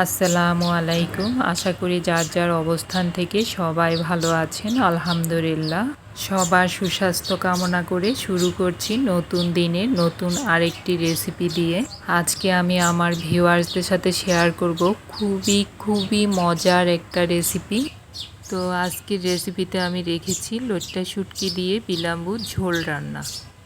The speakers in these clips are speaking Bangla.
আসসালামু আলাইকুম। আশা করি যার যার অবস্থান থেকে সবাই ভালো আছেন, আলহামদুলিল্লাহ। সবার সুস্বাস্থ্য কামনা করে শুরু করছি নতুন দিনের নতুন আরেকটি রেসিপি দিয়ে। আজকে আমি আমার ভিউয়ার্সদের সাথে শেয়ার করব খুবই খুবই মজার একটা রেসিপি। তো আজকের রেসিপিতে আমি রেখেছি লোটটা শুটকি দিয়ে বিলাম্বু ঝোল রান্না।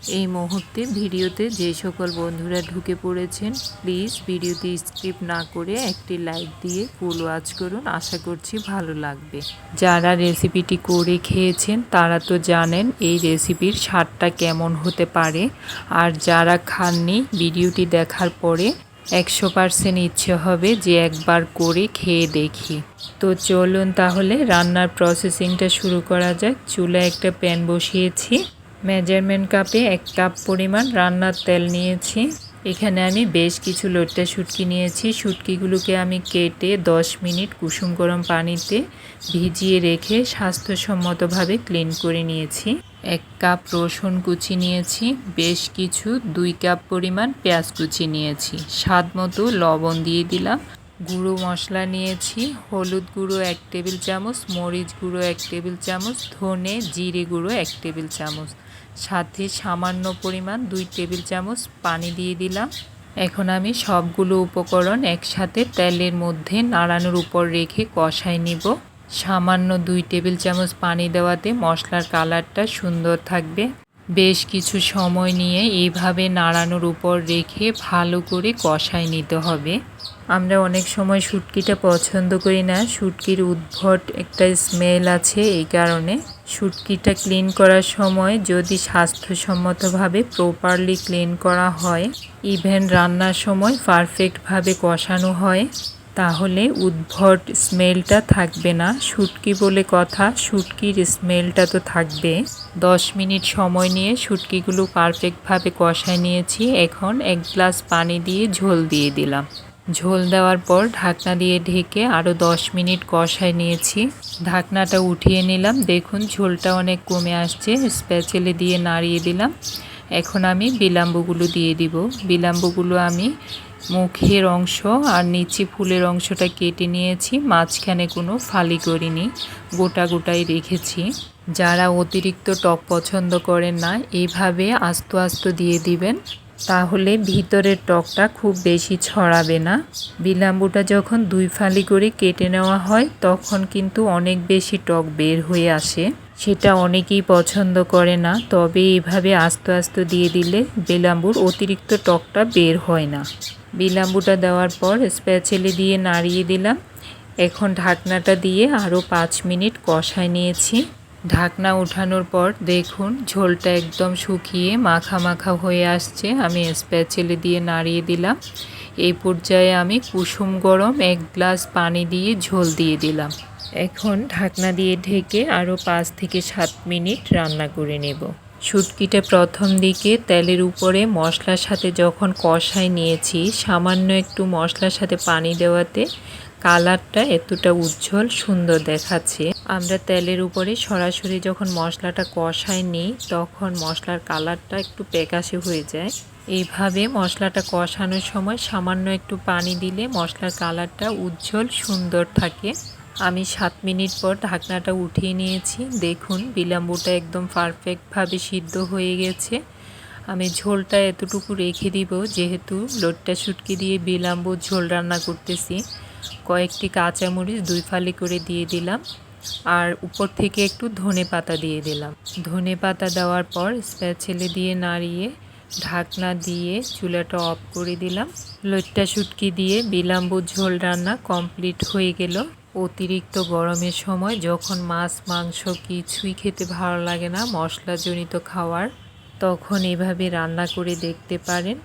এই মুহূর্তে ভিডিওতে যে সকল বন্ধুরা ঢুকে পড়েছেন প্লিজ ভিডিওটি স্কিপ না করে একটি লাইক দিয়ে ফুল ওয়াচ করুন। আশা করছি ভালো লাগবে। যারা রেসিপিটি করে খেয়েছেন, তারা তো জানেন এই রেসিপির স্বাদটা কেমন হতে পারে। আর যারা খাননি, ভিডিওটি দেখার পরে একশো পার্সেন্ট ইচ্ছে হবে যে একবার করে খেয়ে দেখি। তো চলুন তাহলে রান্নার প্রসেসিংটা শুরু করা যাক। চুলা একটা প্যান বসিয়েছি। মেজারমেন্ট কাপে এক কাপ পরিমাণ রান্নার তেল নিয়েছি। এখানে আমি বেশ কিছু লোট্টা শুটকি নিয়েছি। শুটকিগুলোকে আমি কেটে 10 মিনিট কুসুম গরম পানিতে ভিজিয়ে রেখে স্বাস্থ্যসম্মতভাবে ক্লিন করে নিয়েছি। এক কাপ রসুন কুচি নিয়েছি, বেশ কিছু দুই কাপ পরিমাণ পেঁয়াজ কুচি নিয়েছি। স্বাদ মতো লবণ দিয়ে দিলাম। গুঁড়ো মশলা নিয়েছি, হলুদ গুঁড়ো এক টেবিল চামচ, মরিচ গুঁড়ো এক টেবিল চামচ, ধনে জিরে গুঁড়ো এক টেবিল চামচ। সাথে সামান্য পরিমাণ দুই টেবিল চামচ পানি দিয়ে দিলাম। এখন আমি সবগুলো উপকরণ একসাথে তেলের মধ্যে নাড়ানোর উপর রেখে কষাই নিব। সামান্য দুই টেবিল চামচ পানি দেওয়াতে মশলার কালারটা সুন্দর থাকবে। বেশ কিছু সময় নিয়ে এইভাবে নাড়ানোর উপর রেখে ভালো করে কষাই নিতে হবে। আমরা অনেক সময় শুটকিটা পছন্দ করি না। শুটকির উদ্ভট একটা স্মেল আছে এই কারণে। শুটকিটা ক্লিন করার সময় যদি স্বাস্থ্যসম্মতভাবে প্রপারলি ক্লিন করা হয় ইভেন রান্নার সময় পারফেক্টভাবে কষানো হয়, তাহলে উদ্ভট স্মেলটা থাকবে না। শুটকি বলে কথা শুটকির স্মেলটা তো থাকবে। দশ মিনিট সময় নিয়ে শুটকিগুলো পারফেক্টভাবে কষায় নিয়েছি। এখন এক গ্লাস পানি দিয়ে ঝোল দিয়ে দিলাম। ঝোল দেওয়ার পর ঢাকনা দিয়ে ঢেকে আরও দশ মিনিট কষায় নিয়েছি। ঢাকনাটা উঠিয়ে নিলাম। দেখুন, ঝোলটা অনেক কমে আসছে। স্প্যাচেলে দিয়ে নাড়িয়ে দিলাম। এখন আমি বিলাম্বগুলো দিয়ে দিব। বিলাম্বগুলো আমি মুখের অংশ আর নিচে ফুলের অংশটা কেটে নিয়েছি। মাঝখানে কোনো ফালি করিনি। গোটা গোটাই রেখেছি। যারা অতিরিক্ত টক পছন্দ করেন না এইভাবে আস্ত আস্ত দিয়ে দিবেন। তাহলে ভিতরের টকটা খুব বেশি ছড়াবে না। বিলাম্বুটা যখন দুই ফালি করে কেটে নেওয়া হয়, তখন কিন্তু অনেক বেশি টক বের হয়ে আসে। সেটা অনেকেই পছন্দ করে না, তবে এইভাবে আস্তে আস্তে দিয়ে দিলে বিলাম্বুর অতিরিক্ত টকটা বের হয় না। বিলাম্বুটা দেওয়ার পর স্প্যাচেলে দিয়ে নাড়িয়ে দিলাম। এখন ঢাকনাটা দিয়ে আরও পাঁচ মিনিট কষায় নিয়েছি। ঢাকনা উঠানোর পর দেখুন, ঝোলটা একদম শুকিয়ে মাখা মাখা হয়ে আসছে। আমি স্প্যাচেলে দিয়ে নাড়িয়ে দিলাম। এই পর্যায়ে আমি কুসুম গরম এক গ্লাস পানি দিয়ে ঝোল দিয়ে দিলাম। এখন ঢাকনা দিয়ে ঢেকে আরও পাঁচ থেকে সাত মিনিট রান্না করে নেব। শুটকিটা প্রথম দিকে তেলের উপরে মশলার সাথে যখন কষায় নিয়েছি, সামান্য একটু মশলার সাথে পানি দেওয়াতে কালারটা এতটা উজ্জ্বল সুন্দর দেখাচ্ছে। আমরা তেলের উপরে সরাসরি যখন মশলাটা কষায় নিই, তখন মশলার কালারটা একটু প্যাকাশে হয়ে যায়। এইভাবে মশলাটা কষানোর সময় সামান্য একটু পানি দিলে মশলার কালারটা উজ্জ্বল, সুন্দর থাকে। আমি সাত মিনিট পর ঢাকনাটা উঠিয়ে নিয়েছি। দেখুন, বিলাম্বুটা একদম পারফেক্টভাবে সিদ্ধ হয়ে গেছে। আমি ঝোলটা এতটুকু রেখে দিব, যেহেতু লোটটা শুটকি দিয়ে বিলাম্বু ঝোল রান্না করতেছি। কয়েকটি কাঁচামরিচ দুই ফালি করে দিয়ে দিলাম। আর উপর থেকে একটু ধনে পাতা দিয়ে দিলাম। ধনে পাতা দেওয়ার পর স্প্যাচেলে দিয়ে নাড়িয়ে, ঢাকনা দিয়ে চুলাটা অফ করে দিলাম। লইট্টা শুটকি দিয়ে বিলাম্বু ঝোল রান্না কমপ্লিট হয়ে গেল। অতিরিক্ত গরমের সময় যখন মাছ, মাংস কিছুই খেতে ভালো লাগে না, মশলাজনিত খাওয়ার, তখন এভাবে রান্না করে দেখতে পারেন।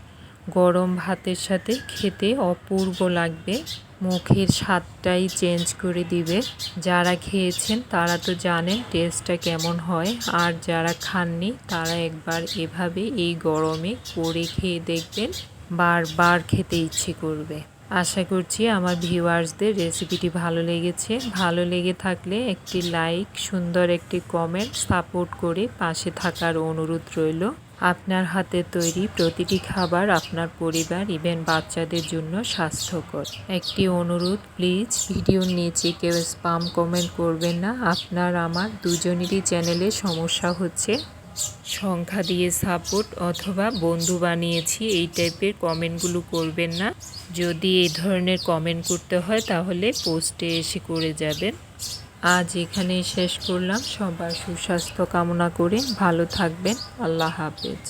গরম ভাতের সাথে খেতে অপূর্ব লাগবে। মুখের স্বাদটাই চেঞ্জ করে দিবে। যারা খেয়েছেন তারা তো জানেন টেস্টটা কেমন হয়, আর যারা খাননি তারা একবার এভাবে এই গরমে করে খেয়ে দেখবেন, বারবার খেতে ইচ্ছে করবে। আশা করছি আমার ভিউয়ার্সদের রেসিপিটি ভালো লেগেছে। ভালো লেগে থাকলে একটি লাইক, সুন্দর একটি কমেন্ট সাপোর্ট করে পাশে থাকার অনুরোধ রইল। আপনার হাতে তৈরি প্রতিটি খাবার আপনার পরিবার ইভেন বাচ্চাদের জন্য স্বাস্থ্যকর। একটি অনুরোধ প্লিজ ভিডিওর নিচে কেউ স্পাম কমেন্ট করবেন না। আপনার, আমার দুজনেরই চ্যানেলে সমস্যা হচ্ছে। সংখ্যা দিয়ে সাপোর্ট অথবা বন্ধু বানিয়েছি, এই টাইপের কমেন্টগুলো করবেন না। যদি এই ধরনের কমেন্ট করতে হয়, তাহলে পোস্টে এসে করে যাবেন। আজ এখানেই শেষ করলাম। সবার সুস্বাস্থ্য কামনা করে ভালো থাকবেন। আল্লাহ হাফেজ।